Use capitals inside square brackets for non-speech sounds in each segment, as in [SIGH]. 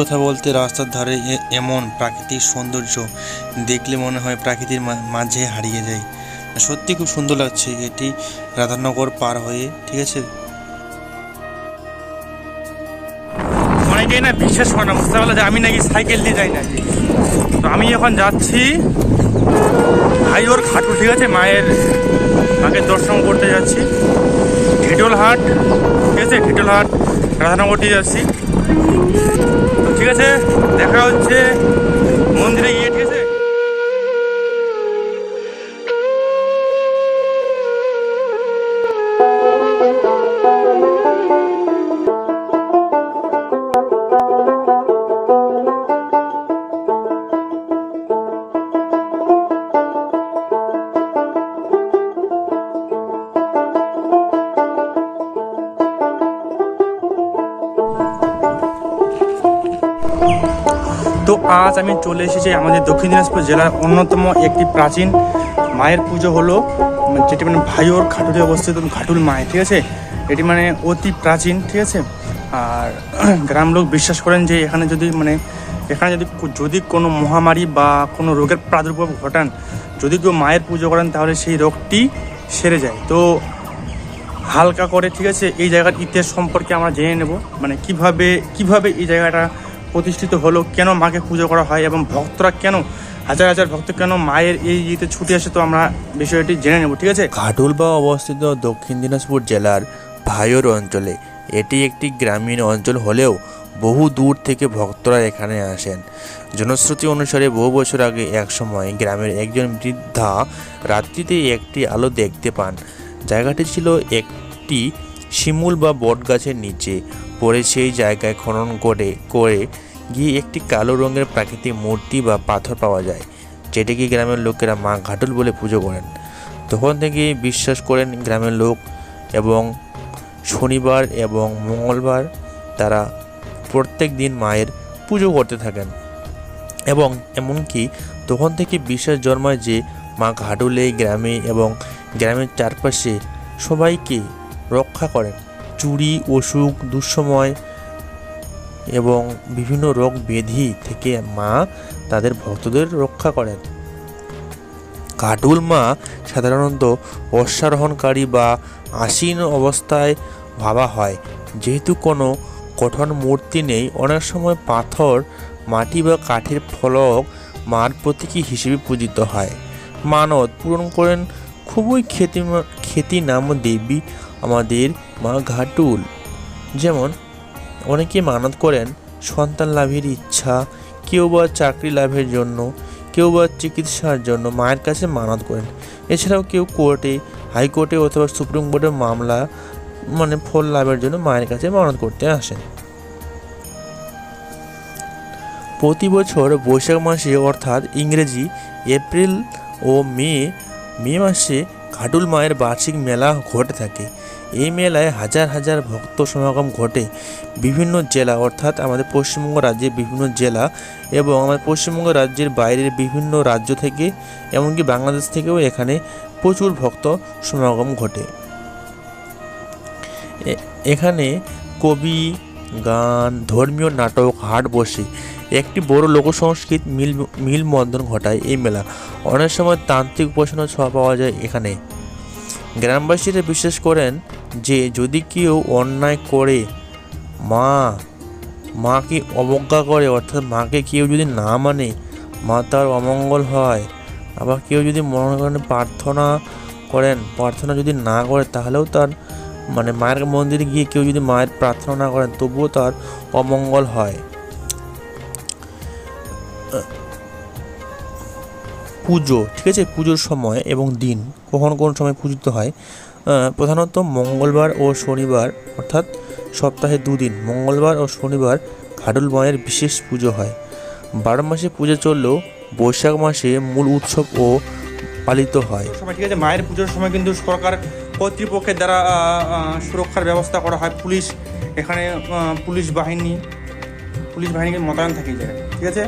কথা বলতে রাস্তার ধারে এমন প্রাকৃতিক সৌন্দর্য দেখলে মনে হয় প্রাকৃতির মাঝে হারিয়ে যায়। সত্যি খুব সুন্দর লাগছে এটি রাধানগর পার হয়ে, ঠিক আছে? না বিশ্বাস করে না, বুঝতে পারল যে আমি নাকি সাইকেল দিয়ে যাই না তো আমি এখন যাচ্ছি ভাই ওর খাটু ঠিক আছে? মায়ের মাকে দর্শন করতে যাচ্ছি। ঢিডোল হাট, ঠিক আছে? ঢিডোল হাট, রাধানগর দিয়ে যাচ্ছি। ঠিক আছে? দেখা হচ্ছে মন্দিরে গিয়ে চলে এসেছে আমাদের দক্ষিণ দিনাজপুর জেলার অন্যতম একটি প্রাচীন মায়ের পুজো হলো, যেটি মানে ভাইওর খাটুলে অবস্থিত খাটুল মায়ের ঠিক আছে? এটি মানে অতি প্রাচীন, ঠিক আছে? আর [CLEARS THROAT] গ্রাম লোক বিশ্বাস করেন যে এখানে যদি মানে এখানে যদি যদি কোনো মহামারী বা কোনো রোগের প্রাদুর্ভাব ঘটান, যদি কেউ মায়ের পুজো করেন, তাহলে সেই রোগটি সেরে যায়। তো হালকা করে, ঠিক আছে? এই জায়গার ইতিহাস সম্পর্কে আমরা জেনে নেব। মানে কীভাবে কীভাবে এই জায়গাটা প্রতিষ্ঠিত হলো, কেন মাকে পুজো করা হয় এবং ভক্তরা কেন, হাজার হাজার ভক্ত কেন মায়ের এই ইয়েতে ছুটে আসে, তো আমরা বিষয়টি জেনে নেব, ঠিক আছে? ঘাটুলবা অবস্থিত দক্ষিণ দিনাজপুর জেলার ভাইয়র অঞ্চলে। এটি একটি গ্রামীণ অঞ্চল হলেও বহু দূর থেকে ভক্তরা এখানে আসেন। জনশ্রুতি অনুসারে বহু বছর আগে একসময় গ্রামের একজন বৃদ্ধা রাত্রিতে একটি আলো দেখতে পান। জায়গাটি ছিল একটি শিমুল বা বটগাছের নিচে। পরে সেই জায়গায় খনন করে করে গিয়ে একটি কালো রঙের প্রাকৃতিক মূর্তি বা পাথর পাওয়া যায়, যেটিকে গ্রামের লোকেরা মা ঘাটুল বলে পুজো করেন। তখন থেকে বিশ্বাস করেন গ্রামের লোক এবং শনিবার এবং মঙ্গলবার তারা প্রত্যেক দিন মায়ের পুজো করতে থাকেন। এবং এমনকি তখন থেকে বিশ্বাস জন্মায় যে মা ঘাটুলে গ্রামে এবং গ্রামের চারপাশে সবাইকে রক্ষা করেন। চুরি, অসুখ, দুঃসময় এবং বিভিন্ন রোগ ব্যাধি থেকে মা তাদের ভক্তদের রক্ষা করেন। কাটুল মা সাধারণত অশ্বারোহণকারী বা আসীন অবস্থায় ভাবা হয়। যেহেতু কোনো কঠোর মূর্তি নেই, অনেক সময় পাথর, মাটি বা কাঠের ফলক মার প্রতীকী হিসেবে পূজিত হয়। মানত পূরণ করেন খুবই খ্যাতি খ্যাতি নাম দেবী আমাদের মা ঘাটুল। যেমন, অনেকে মানত করেন সন্তান লাভের ইচ্ছা, কেউ বা চাকরি লাভের জন্য, কেউ বা চিকিৎসার জন্য মায়ের কাছে মানত করেন। এছাড়াও কেউ কোর্টে, হাইকোর্টে অথবা সুপ্রিম কোর্টের মামলা মানে ফল লাভের জন্য মায়ের কাছে মানত করতে আসেন। প্রতি বছর বৈশাখ মাসে, অর্থাৎ ইংরেজি, এপ্রিল ও মে মে মাসে ঘাটুল মায়ের বার্ষিক মেলা ঘটে থাকে। এই মেলায় হাজার হাজার ভক্ত সমাগম ঘটে বিভিন্ন জেলা, অর্থাৎ আমাদের পশ্চিমবঙ্গ রাজ্যের বিভিন্ন জেলা এবং আমাদের পশ্চিমবঙ্গ রাজ্যের বাইরের বিভিন্ন রাজ্য থেকে, এমনকি বাংলাদেশ থেকেও এখানে প্রচুর ভক্ত সমাগম ঘটে। এখানে কবি, গান, ধর্মীয় নাটক, হাট বসে, একটি বড় লোকসংস্কৃত মিল মিলবন্ধন ঘটায় এই মেলা। অনেক সময় তান্ত্রিক উপাসনা ছোঁয়া পাওয়া যায় এখানে। গ্রামবাসীরা বিশ্বাস করেন যে যদি কেউ অন্যায় করে, মা, মাকে অবজ্ঞা করে, অর্থাৎ মাকে কেউ যদি না মানে মা তার অমঙ্গল হয়। আবার কেউ যদি মনে করেন প্রার্থনা করেন, প্রার্থনা যদি না করে, তাহলেও তার মানে মায়ের মন্দিরে গিয়ে কেউ যদি মায়ের প্রার্থনা না করেন, তবুও তার অমঙ্গল হয়। পুজো, ঠিক আছে? পুজোর সময় এবং দিন, কখন কোন সময় পূজিত হয়? প্রধানত মঙ্গলবার ও শনিবার, অর্থাৎ সপ্তাহে দুদিন, মঙ্গলবার ও শনিবার ঘাটুল মায়ের বিশেষ পুজো হয়। বারো মাসে পুজো চললেও বৈশাখ মাসে মূল উৎসব ও পালিত হয়। সময় ঠিক আছে, মায়ের পুজোর সময় কিন্তু সরকার কর্তৃপক্ষের দ্বারা সুরক্ষার ব্যবস্থা করা হয়। পুলিশ এখানে পুলিশ বাহিনী, পুলিশ বাহিনীকে মোতায়েন থাকে ঠিক আছে?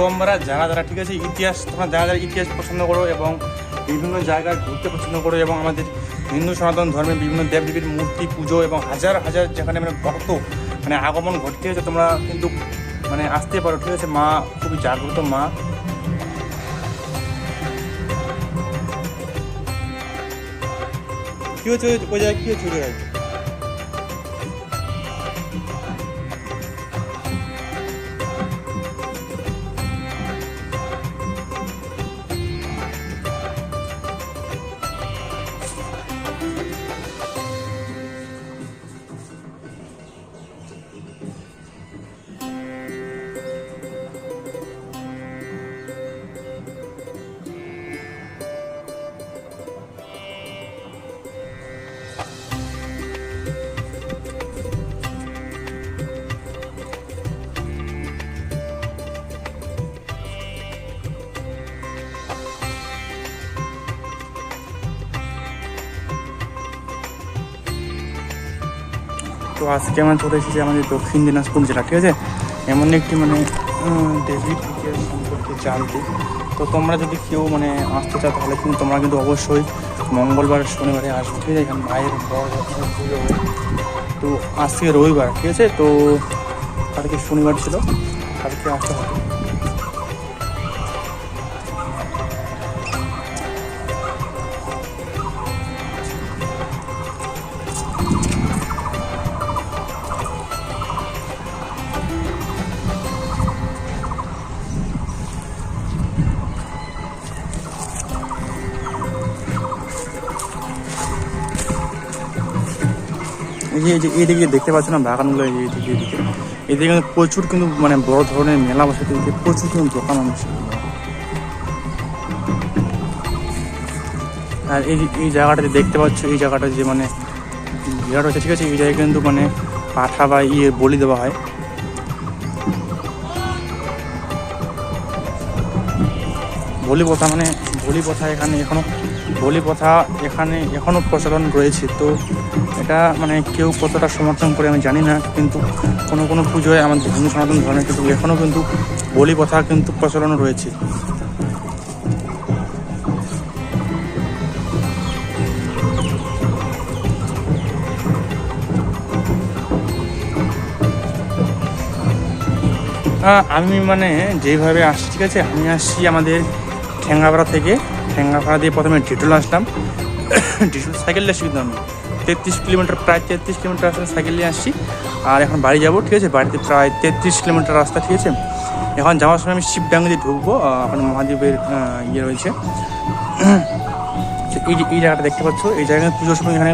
তোমরা যারা যারা, ঠিক আছে, ইতিহাস, তোমরা যারা যারা ইতিহাস পছন্দ করো এবং বিভিন্ন জায়গায় ঘুরতে পছন্দ করো এবং আমাদের হিন্দু সনাতন ধর্মের বিভিন্ন দেবদেবীর মূর্তি, পুজো এবং হাজার হাজার যেখানে মানে ভক্ত মানে আগমন ঘটতে হয়েছে তোমরা কিন্তু মানে আসতে পারো, ঠিক আছে? মা খুবই জাগ্রত মা। কি হচ্ছে ওই জায়গায় কি হচ্ছে আজকে আমরা চলে এসেছি আমাদের দক্ষিণ দিনাজপুর জেলা, ঠিক আছে? এমন একটি মানে দেবী সম্পর্কে জানতে। তো তোমরা যদি কেউ মানে আসতে চাও, তাহলে কিন্তু তোমরা কিন্তু অবশ্যই মঙ্গলবার, শনিবারে আসবে, ঠিক আছে? এখানে মায়ের তো আজকে রবিবার, ঠিক আছে? তো কালকে শনিবার ছিল, কালকে আসতে এই যে এইদিকে দেখতে পাচ্ছ না, বাগানগুলো এইদিকে এইদিকে এদিকে কিন্তু প্রচুর কিন্তু মানে বড় ধরনের মেলা বসে এদিকে প্রচুর কিন্তু দোকান আছে। আর এই এই জায়গাটাতে দেখতে পাচ্ছ, এই জায়গাটা যে মানে বিরাট হচ্ছে ঠিক আছে? এই জায়গায় কিন্তু মানে পাঠা বা ইয়ে বলি দেওয়া হয়। বলি প্রথা মানে বলি প্রথা এখানে এখনও বলি প্রথা এখানে এখনও প্রচলন রয়েছে। তো এটা মানে কেউ কতটা সমর্থন করে আমি জানি না, কিন্তু কোনো কোনো পুজোয় আমাদের হিন্দু সনাতন ধর্মে কিন্তু এখনও কিন্তু বলি প্রথা কিন্তু প্রচলন রয়েছে। আমি মানে যেভাবে আসছি, ঠিক আছে? আমি আসছি আমাদের ঠেঙ্গাপাড়া থেকে ঠেঙ্গাপাড়া দিয়ে প্রথমে ডিটুল আসলাম। ডিটুল সাইকেল আসছি কিন্তু আমি। তেত্রিশ কিলোমিটার, প্রায় তেত্রিশ কিলোমিটার আসলে সাইকেল নিয়ে আসছি। আর এখন বাড়ি যাব, ঠিক আছে? বাড়িতে প্রায় তেত্রিশ কিলোমিটার রাস্তা, ঠিক আছে? এখন যাওয়ার সময় আমি শিবডাঙ্গি দিয়ে ঢুকবো এখন মহাদেবের ইয়ে রয়েছে। এই যে, এই জায়গাটা দেখতে পাচ্ছ, এই জায়গায় পুজোর সময় এখানে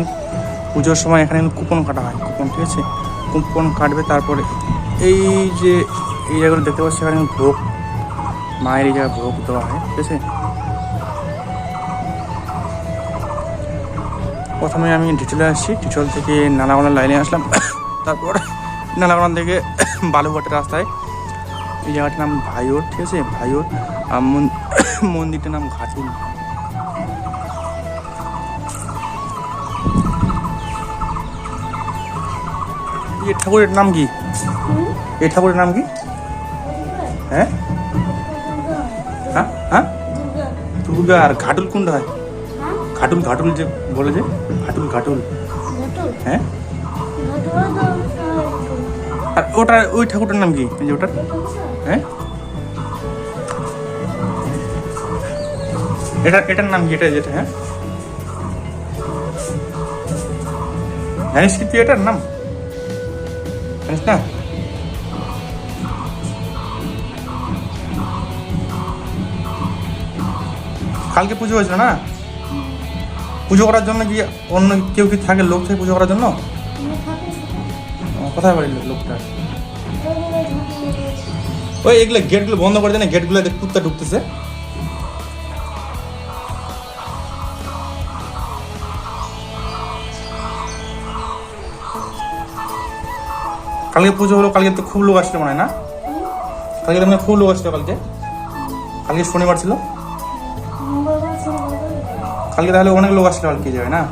পুজোর সময় এখানে কুপন কাটা হয়, কুপন, ঠিক আছে? কুপন কাটবে, তারপরে এই যে, এই জায়গাগুলো দেখতে পাচ্ছি, এখানে ভোগ মায়ের জায়গায় ভোগ দেওয়া হয় ঠিক আছে? প্রথমে আমি ডিটেলে আসছি ডিটেল থেকে নালাগোনা লাইনে আসলাম [COUGHS] তারপর নালাগোনা থেকে [COUGHS] বালুঘাটের রাস্তায়। এই জায়গাটার নাম ভাইওর ঠিক আছে? ভাইওর আর মন- [COUGHS] মন্দিরটার নাম ঘাটুল। ঠাকুরের নাম কি? এই ঠাকুরের নাম কি? দুর্গা আর ঘাটুল কোনটা? হয়? ঘাটুল ঘাটুল যে বলে যে ঘাটুল ঘাটুল। হ্যাঁ? আর ওটা ওই ঠাকুরটার নাম কি? যে ওটার হ্যাঁ? এটা এটার নাম কি? এটা যেটা হ্যাঁ? জানিস কি তুই এটার নাম? জানিস না? কালকে পুজো হয়েছিল না? পুজো করার জন্য কি অন্য কেউ কি থাকে লোক থাকে পুজো করার জন্য? কোথায় লোক- লোকটা? ওই এগুলো গেটগুলো বন্ধ করে দেয় না গেটগুলো কুত্তা ঢুকতেছে। কালকে পুজো হলো, কালকে তো খুব লোক আসলো মনে হয় না? কালকে তো খুব লোক আসলো কালকে। কালকে শনিবার ছিল। কালকে তাহলে অনেক লোক আসলে কালকে যাবে না?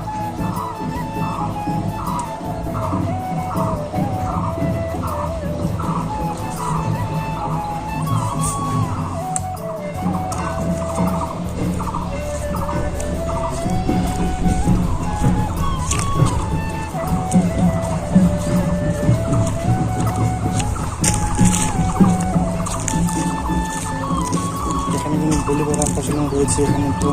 বিভিন্ন ডেলিভারি অপারেশনও রয়েছে এখানে তো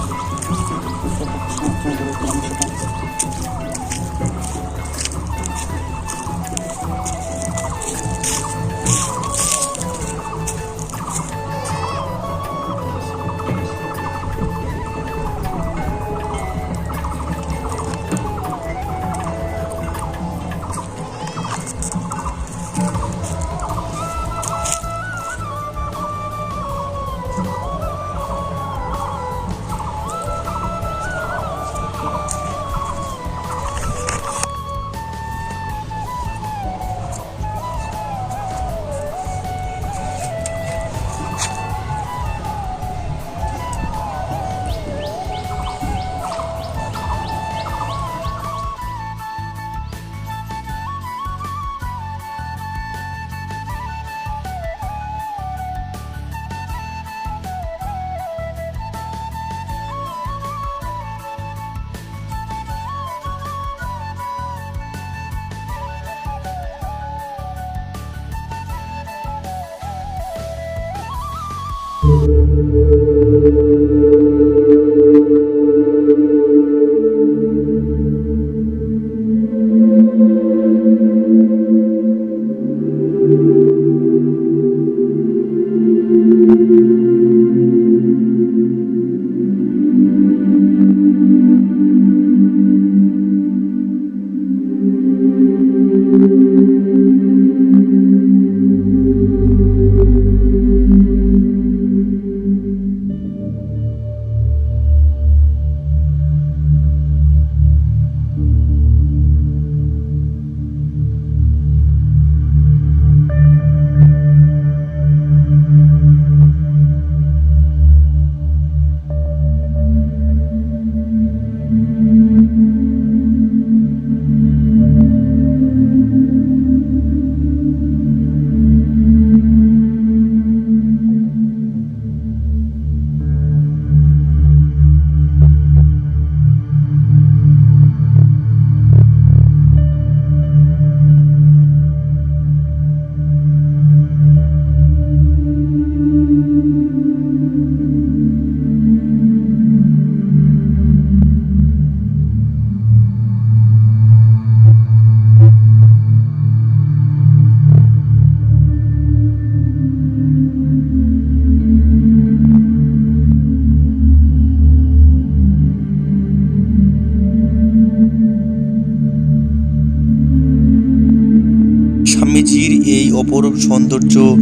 সৌন্দর্য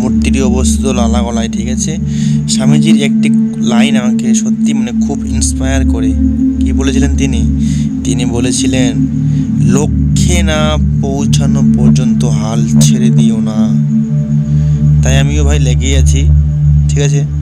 মূর্তিটি অবস্থিত লালা গলায় ঠিক আছে? স্বামীজির একটি লাইন আমাকে সত্যি মানে খুব ইন্সপায়ার করে। কি বলেছিলেন তিনি? তিনি বলেছিলেন, লক্ষ্যে না পৌঁছানো পর্যন্ত হাল ছেড়ে দিও না। তাই আমিও ভাই লেগেই আছি, ঠিক আছে?